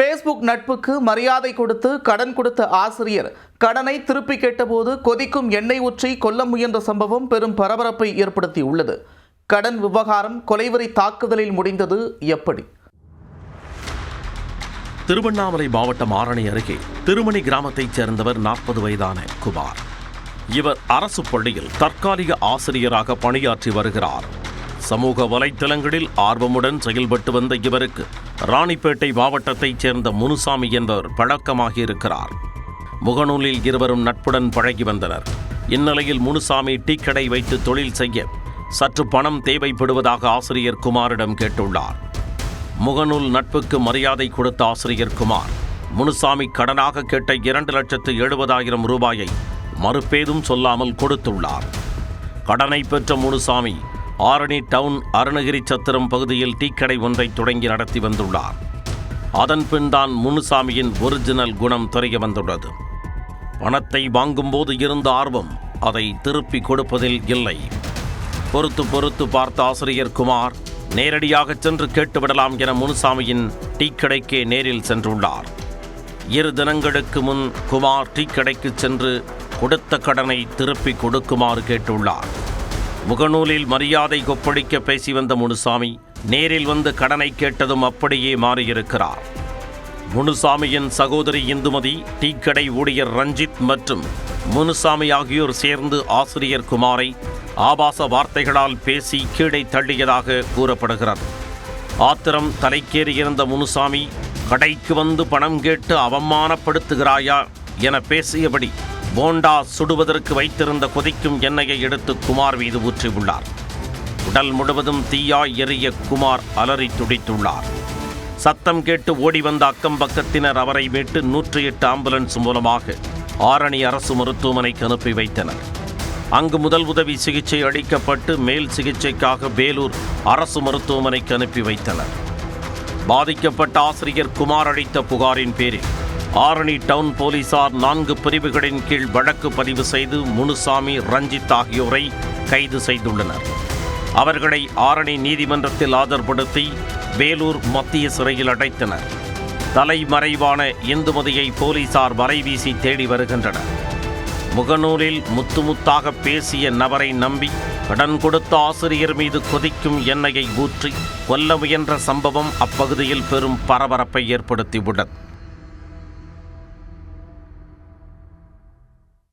Facebook நட்புக்கு மரியாதை கொடுத்து கடன் கொடுத்த ஆசிரியர். கடனை திருப்பி கேட்டபோது கொதிக்கும் எண்ணெய் ஊற்றி கொல்ல முயன்ற சம்பவம் பெரும் பரபரப்பை ஏற்படுத்தியுள்ளது. கடன் விவகாரம் கொலைவரி தாக்குதலில் முடிந்தது எப்படி? திருவண்ணாமலை மாவட்டம் ஆரணி அருகே திருமணி கிராமத்தைச் சேர்ந்தவர் நாற்பது வயதான குமார். இவர் அரசு பள்ளியில் தற்காலிக ஆசிரியராக பணியாற்றி வருகிறார். சமூக வலைத்தளங்களில் ஆர்வமுடன் செயல்பட்டு வந்த இவருக்கு ராணிப்பேட்டை மாவட்டத்தைச் சேர்ந்த முனுசாமி என்பவர் பழக்கமாகி இருக்கிறார் முகநூலில் இருவரும் நட்புடன் பழகி வந்தனர். இந்நிலையில் முனுசாமி டீ கடை வைத்து தொழில் செய்ய சற்று பணம் தேவைப்படுவதாக ஆசிரியர் குமாரிடம் கேட்டுள்ளார். முகநூல் நட்புக்கு மரியாதை கொடுத்த ஆசிரியர் குமார் முனுசாமி கடனாக கேட்ட இரண்டு லட்சத்து எழுபதாயிரம் ரூபாயை மறுப்பேதும் சொல்லாமல் கொடுத்துள்ளார். கடனை பெற்ற முனுசாமி ஆரணி டவுன் அருணகிரி சத்திரம் பகுதியில் டீக்கடை ஒன்றை தொடங்கி நடத்தி வந்துள்ளார். அதன் பின் தான் முனுசாமியின் ஒரிஜினல் குணம் தெரிய வந்துள்ளது. பணத்தை வாங்கும்போது இருந்த ஆர்வம் அதை திருப்பி கொடுப்பதில் இல்லை. பொறுத்து பொறுத்து பார்த்த ஆசிரியர் குமார் நேரடியாக சென்று கேட்டுவிடலாம் என முனுசாமியின் டீக்கடைக்கே நேரில் சென்றுள்ளார். இரு தினங்களுக்கு முன் குமார் டீக்கடைக்கு சென்று கொடுத்த கடனை திருப்பி கொடுக்குமாறு கேட்டுள்ளார். முகநூலில் மரியாதை கொப்பளிக்க பேசி வந்த முனுசாமி நேரில் வந்து கடனை கேட்டதும் அப்படியே மாறியிருக்கிறார். முனுசாமியின் சகோதரி இந்துமதி டீ கடை ஊழியர் ரஞ்சித் மற்றும் முனுசாமி ஆகியோர் சேர்ந்து ஆசிரியர் குமாரை ஆபாச வார்த்தைகளால் பேசி கீழே தள்ளியதாக கூறப்படுகிறது. ஆத்திரம் தலைக்கேறியிருந்த முனுசாமி கடைக்கு வந்து பணம் கேட்டு அவமானப்படுத்துகிறாயா என பேசியபடி போண்டா சுடுவதற்கு வைத்திருந்த கொதிக்கும் எண்ணெயை எடுத்து குமார் மீது ஊற்றியுள்ளார். உடல் முழுவதும் தீயாய் எரிய குமார் அலறி துடித்துள்ளார். சத்தம் கேட்டு ஓடி வந்த அக்கம் பக்கத்தினர் அவரை மீட்டு நூற்றி எட்டு ஆம்புலன்ஸ் மூலமாக ஆரணி அரசு மருத்துவமனைக்கு அனுப்பி வைத்தனர். அங்கு முதல் உதவி சிகிச்சை அளிக்கப்பட்டு மேல் சிகிச்சைக்காக வேலூர் அரசு மருத்துவமனைக்கு அனுப்பி வைத்தனர். பாதிக்கப்பட்ட ஆசிரியர் குமார் அளித்த புகாரின் பேரில் ஆரணி டவுன் போலீசார் நான்கு பிரிவுகளின் கீழ் வழக்கு பதிவு செய்து முனுசாமி ரஞ்சித் ஆகியோரை கைது செய்துள்ளனர். அவர்களை ஆரணி நீதிமன்றத்தில் ஆஜர்படுத்தி வேலூர் மத்திய சிறையில் அடைத்தனர். தலைமறைவான இந்துமதியை போலீசார் வலைவீசி தேடி வருகின்றனர். முகநூலில் முத்து முத்தாக பேசிய நபரை நம்பி கடன் கொடுத்த ஆசிரியர் மீது கொதிக்கும் எண்ணெயை ஊற்றி கொல்ல முயன்ற சம்பவம் அப்பகுதியில் பெரும் பரபரப்பை ஏற்படுத்தியுள்ளது.